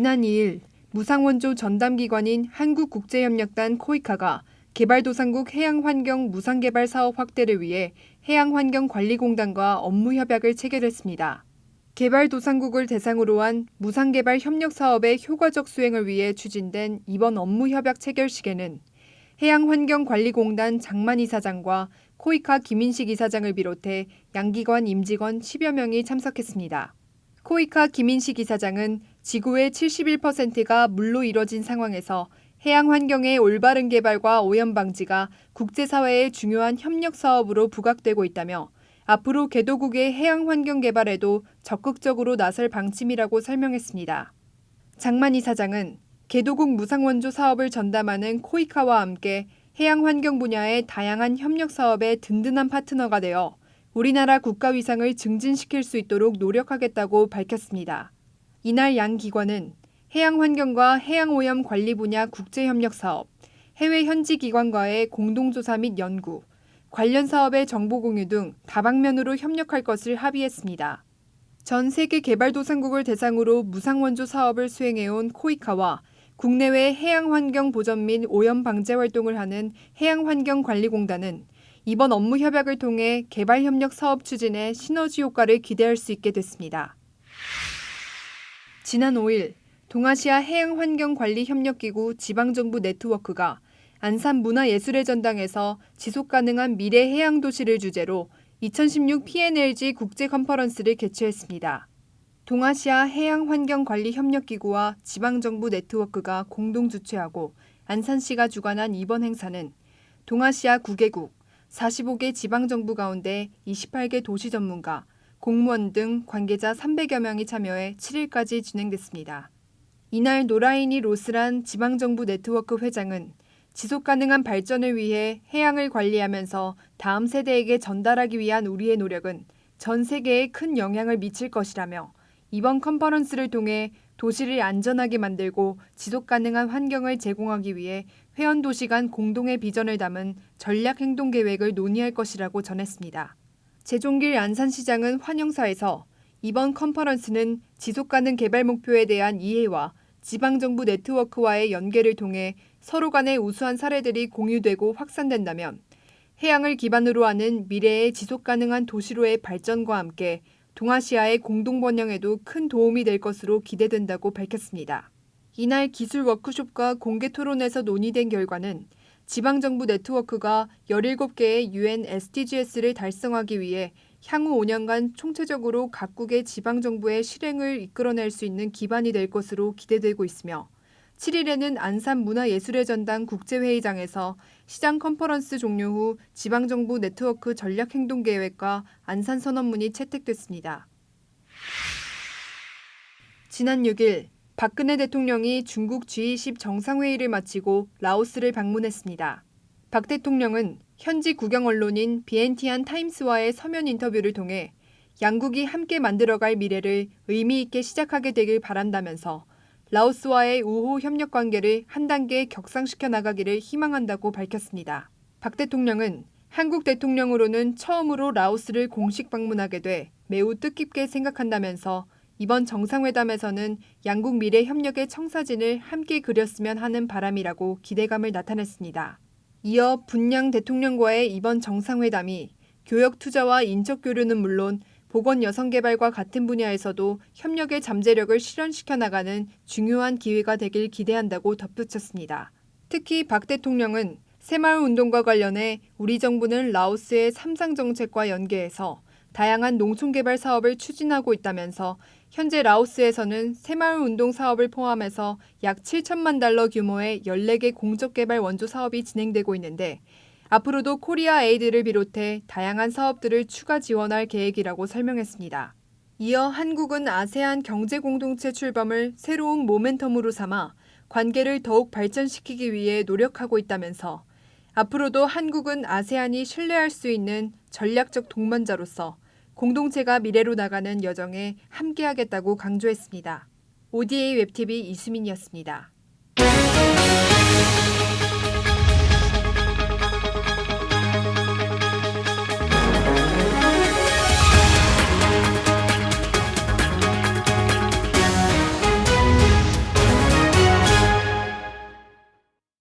지난 2일 무상원조 전담기관인 한국국제협력단 코이카가 개발도상국 해양환경 무상개발 사업 확대를 위해 해양환경관리공단과 업무 협약을 체결했습니다. 개발도상국을 대상으로 한 무상개발 협력 사업의 효과적 수행을 위해 추진된 이번 업무 협약 체결식에는 해양환경관리공단 장만 이사장과 코이카 김인식 이사장을 비롯해 양기관 임직원 10여 명이 참석했습니다. 코이카 김인식 이사장은 지구의 71%가 물로 이뤄진 상황에서 해양 환경의 올바른 개발과 오염 방지가 국제사회의 중요한 협력 사업으로 부각되고 있다며 앞으로 개도국의 해양 환경 개발에도 적극적으로 나설 방침이라고 설명했습니다. 장만 이사장은 개도국 무상원조 사업을 전담하는 코이카와 함께 해양 환경 분야의 다양한 협력 사업의 든든한 파트너가 되어 우리나라 국가 위상을 증진시킬 수 있도록 노력하겠다고 밝혔습니다. 이날 양 기관은 해양 환경과 해양 오염 관리 분야 국제 협력 사업, 해외 현지 기관과의 공동 조사 및 연구, 관련 사업의 정보 공유 등 다방면으로 협력할 것을 합의했습니다. 전 세계 개발도상국을 대상으로 무상원조 사업을 수행해온 코이카와 국내외 해양환경 보전 및 오염 방제 활동을 하는 해양환경관리공단은 이번 업무 협약을 통해 개발협력 사업 추진에 시너지 효과를 기대할 수 있게 됐습니다. 지난 5일 동아시아 해양환경관리협력기구 지방정부 네트워크가 안산 문화예술의 전당에서 지속가능한 미래 해양도시를 주제로 2016 PNLG 국제 컨퍼런스를 개최했습니다. 동아시아 해양환경관리협력기구와 지방정부 네트워크가 공동 주최하고 안산시가 주관한 이번 행사는 동아시아 9개국, 45개 지방정부 가운데 28개 도시 전문가, 공무원 등 관계자 300여 명이 참여해 7일까지 진행됐습니다. 이날 노라이니 로스란 지방정부 네트워크 회장은 지속 가능한 발전을 위해 해양을 관리하면서 다음 세대에게 전달하기 위한 우리의 노력은 전 세계에 큰 영향을 미칠 것이라며 이번 컨퍼런스를 통해 도시를 안전하게 만들고 지속 가능한 환경을 제공하기 위해 회원 도시 간 공동의 비전을 담은 전략 행동 계획을 논의할 것이라고 전했습니다. 재종길 안산시장은 환영사에서 이번 컨퍼런스는 지속 가능 개발 목표에 대한 이해와 지방정부 네트워크와의 연계를 통해 서로 간의 우수한 사례들이 공유되고 확산된다면 해양을 기반으로 하는 미래의 지속 가능한 도시로의 발전과 함께 동아시아의 공동 번영에도 큰 도움이 될 것으로 기대된다고 밝혔습니다. 이날 기술 워크숍과 공개 토론에서 논의된 결과는 지방정부 네트워크가 17개의 UN SDGs를 달성하기 위해 향후 5년간 총체적으로 각국의 지방정부의 실행을 이끌어낼 수 있는 기반이 될 것으로 기대되고 있으며 7일에는 안산문화예술의 전당 국제회의장에서 시장 컨퍼런스 종료 후 지방정부 네트워크 전략행동계획과 안산선언문이 채택됐습니다. 지난 6일 박근혜 대통령이 중국 G20 정상회의를 마치고 라오스를 방문했습니다. 박 대통령은 현지 국영 언론인 비엔티안 타임스와의 서면 인터뷰를 통해 양국이 함께 만들어갈 미래를 의미 있게 시작하게 되길 바란다면서 라오스와의 우호 협력 관계를 한 단계 격상시켜 나가기를 희망한다고 밝혔습니다. 박 대통령은 한국 대통령으로는 처음으로 라오스를 공식 방문하게 돼 매우 뜻깊게 생각한다면서 이번 정상회담에서는 양국 미래 협력의 청사진을 함께 그렸으면 하는 바람이라고 기대감을 나타냈습니다. 이어 분양 대통령과의 이번 정상회담이 교역 투자와 인적 교류는 물론 보건 여성 개발과 같은 분야에서도 협력의 잠재력을 실현시켜 나가는 중요한 기회가 되길 기대한다고 덧붙였습니다. 특히 박 대통령은 새마을 운동과 관련해 우리 정부는 라오스의 삼상 정책과 연계해서 다양한 농촌 개발 사업을 추진하고 있다면서 현재 라오스에서는 새마을 운동 사업을 포함해서 약 7천만 달러 규모의 14개 공적 개발 원조 사업이 진행되고 있는데 앞으로도 코리아 에이드를 비롯해 다양한 사업들을 추가 지원할 계획이라고 설명했습니다. 이어 한국은 아세안 경제 공동체 출범을 새로운 모멘텀으로 삼아 관계를 더욱 발전시키기 위해 노력하고 있다면서 앞으로도 한국은 아세안이 신뢰할 수 있는 전략적 동반자로서 공동체가 미래로 나가는 여정에 함께하겠다고 강조했습니다. ODA 웹TV 이수민이었습니다.